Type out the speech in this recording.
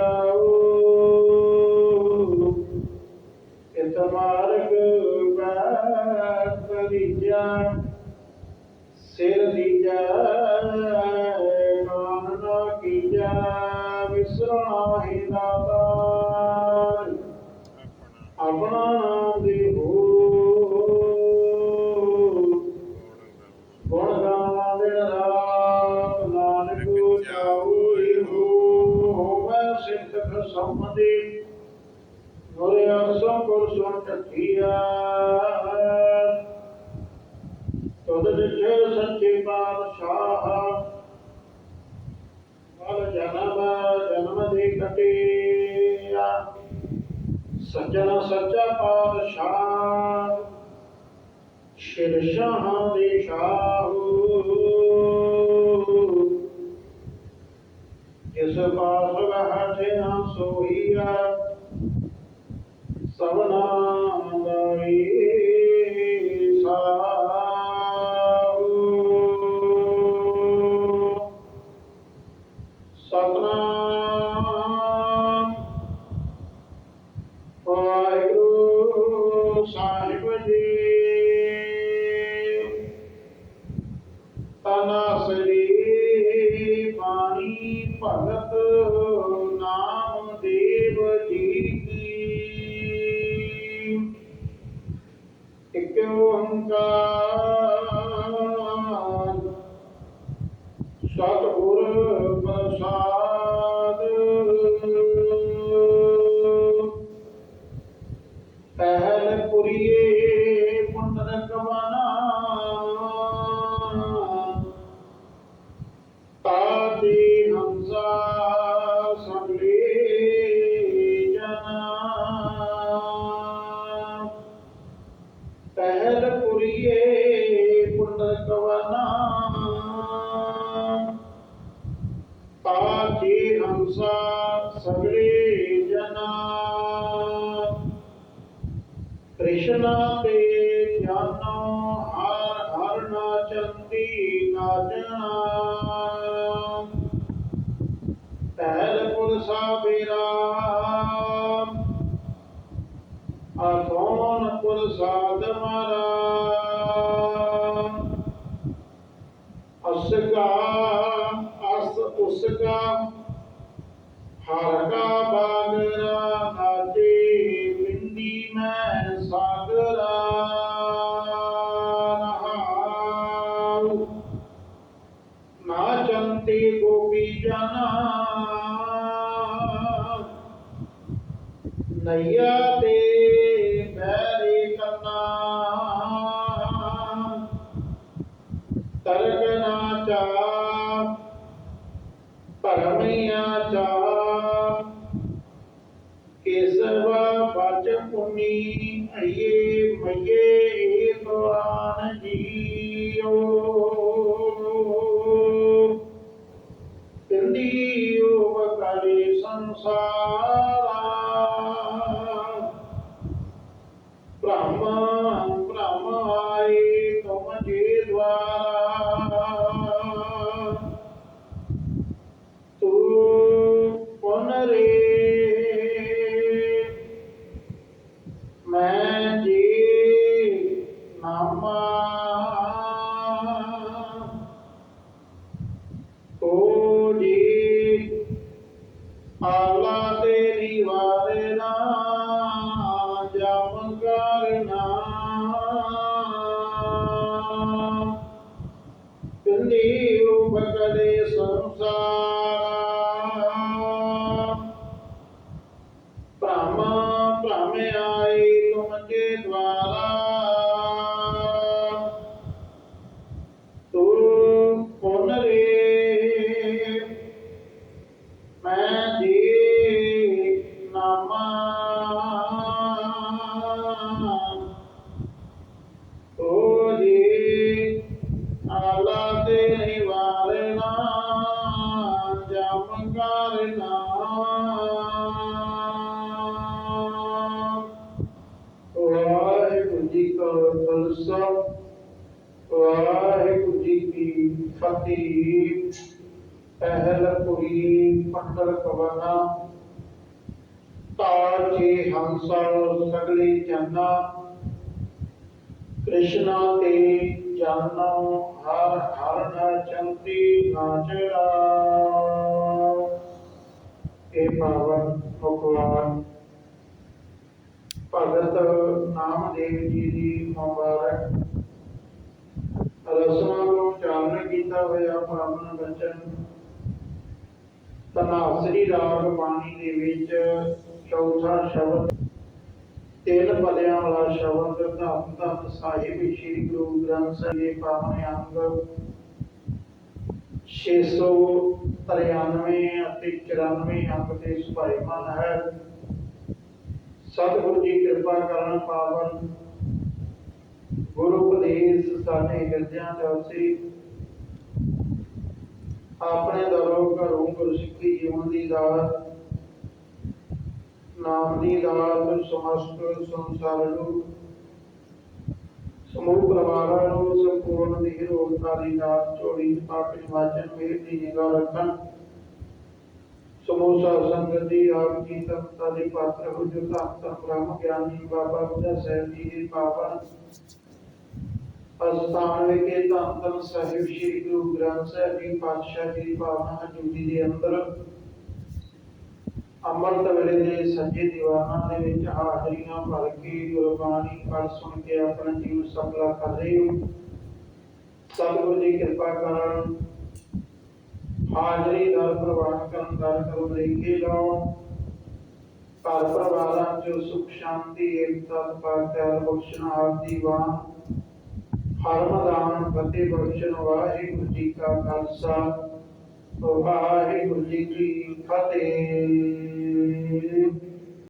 ਜਾਓ ਕਿਤ ਮਾਰਗ ਬਾਸਰੀ ਜਾ ਸਿਰ ਦੀ ਜਾ ਨਾਮ ਨਾ ਕੀ ਜਾ ਵਿਸਰਣਾ ਹੀ ਨਾ ਆਪਣਾ ਅਰਸੋਂ ਗੁਰ ਤੁਧ ਜਿਠੇ ਸੱਚੇ ਪਾਤਸ਼ਾਹ ਮਲ ਜਨਮ ਜਨਮ ਦੇ ਕਟਿਆ ਸੱਜਣ ਸੱਚਾ ਪਾਤਸ਼ਾਹ ਸ਼ਿਰ ਸ਼ਾਹਾਂ ਦੇ ਸ਼ਾਹੂ ਜਿਸ ਪਾਸ ਬਹਿਠੇ ਨਾ ਸੋਈਆ Savana. ਸਗਲੇ ਜਨਾ। ਕ੍ਰਿਸ਼ਨਾ ਤੇ ਗਿਆਨੋ ਹਰ ਹਰ ਨਾਚੰਦੀ ਨਾਚਣਾ ਪਹਿਲ ਪੁਰਸਾ ਬੇਰਾ ਅਥੋਨ ਪੁਰਸਾਦ ਮਾਰਾ ਅਸਕਾ ਅਸ ਉਸਕਾ ਹਰ ਕਾ ਨਾਚੇ ਬਿੰਦੀ ਮੈਂ ਸਾਗਰਾ ਨਹਾਉ। ਨਾਚੰਤੀ ਗੋਪੀ ਜਨਾ। ਨਈਆ பொன்னி ஐயே மையே ஏகவான ஜீயோ ਕੇ ਵਾਹਿਗੁਰੂ ਜੀ ਕੀ ਫਤਿਹ। ਪਹਿਲ ਪੁਰੀ ਪੰਡਰ ਕਵਨਾ। ਤਾਜੇ ਹੰਸਾ ਸਗਲੇ ਜਨਾ। ਕ੍ਰਿਸ਼ਨਾ ਤੇ ਜਾਨੋ, ਹਰ ਹਰ ਨ ਚੰਤੀ ਨਾਚਰਾ ਇਹ ਪਾਵਨ ਭਗਵਾਨ, ਭਗਤ ਨਾਮਦੇਵ ਜੀ ਦੀ ਮੁਬਾਰਕ। ਰਸਮਾਂ ਨੂੰ ਚਾਲਨ ਕੀਤਾ ਹੋਇਆ ਪਾਵਨ ਬਚਨ ਤਨਾਸਰੀ ਰਾਗ ਬਾਣੀ ਦੇ ਵਿੱਚ ਚੌਥਾ ਸ਼ਬਦ ਤਿੰਨ ਪਦਿਆਂ ਵਾਲਾ ਸ਼ਬਦ, ਧੰਨ ਧੰਨ ਸਾਹਿਬ ਸ੍ਰੀ ਗੁਰੂ ਗ੍ਰੰਥ ਸਾਹਿਬ ਦੇ ਪਾਵਨ ਅੰਗ। 693 ਅਤੇ 94 ਅੰਗ ਤੇ ਸੁਭਾਈਮਾਨ ਹੈ। ਸਤਿਗੁਰੂ ਜੀ ਕਿਰਪਾ ਕਰਨ ਪਾਵਨ ਗੁਰੂ ਉਪਦੇਸ਼ ਸਾਡੇ ਹਿਰਦਿਆਂ ਚ ਵਸੇ ਆਪਣੇ ਦਰੋਂ ਘਰੋਂ ਗੁਰਸਿੱਖੀ ਜੀਵਨ ਦੀ ਦਾਤ। ਨਾਮ ਦੀ ਦਾਤ, ਸਮਸਤ ਸੰਸਾਰ ਨੂੰ। ਸਮੂਹ ਪਰਿਵਾਰਾਂ ਨੂੰ ਸੰਪੂਰਨ ਦੀ ਰੋਗਤਾ ਦੀ ਦਾਤ, ਚੋੜੀ ਆਪਣੀ ਵਾਚਨ ਮੇਰ ਦੀ ਨਿਗਾਹ ਰੱਖਣ। ਸਮੂਹ ਸੰਗਤ ਦੀ ਆਪ ਜੀ ਤਖਤਾ ਦੇ ਪਾਤਰ ਹੋ ਜੋ ਤਖਤ ਬ੍ਰਹਮ ਗਿਆਨੀ ਬਾਬਾ ਬੁੱਢਾ ਸਾਹਿਬ ਜੀ ਦੇ ਪਾਵਨ। ਅਸਥਾਨ ਵਿਖੇ ਧੰਨ ਸਾਹਿਬ ਸ੍ਰੀ ਗੁਰੂ ਗ੍ਰੰਥ ਸਾਹਿਬ ਜੀ, ਪਾਤਸ਼ਾਹ ਜੀ ਦੀ ਪਾਵਨ ਹਜ਼ੂਰੀ ਦੇ ਅੰਦਰ ਅੰਮ੍ਰਿਤ ਵੇਲੇ ਦੇ ਸੱਜੇ ਦੀਵਾਨਾਂ ਦੇ ਵਿੱਚ ਹਾਜ਼ਰੀਆਂ ਭਰ ਕੇ ਗੁਰਬਾਣੀ ਪੜ੍ਹ ਸੁਣ ਕੇ ਆਪਣਾ ਜੀਵਨ ਸਫਲਾ ਕਰ ਰਹੇ ਹੋ। ਸਤਿਗੁਰੂ ਜੀ ਕਿਰਪਾ ਕਰਨ ਹਾਜ਼ਰੀ ਦਾ ਪ੍ਰਵਾਨ ਕਰਨ ਦਾ ਕਰੋ ਲਈ ਕੇ ਜਾਓ ਘਰ ਪਰਿਵਾਰਾਂ ਸੁਖ, ਸ਼ਾਂਤੀ, ਏਕਤਾ ਪਾਕਿਆਰ ਬਖਸ਼ਣ ਆਪ ਦੀ ਬਾਣ ਹਰਮਦਾਨ ਫਤਿਹ ਬਖਸ਼ਣ ਵਾਹਿਗੁਰੂ ਜੀ ਕਾ ਖਾਲਸਾ। ਵਾਹਿਗੁਰੂ ਜੀ ਕੀ ਫਤਿਹ।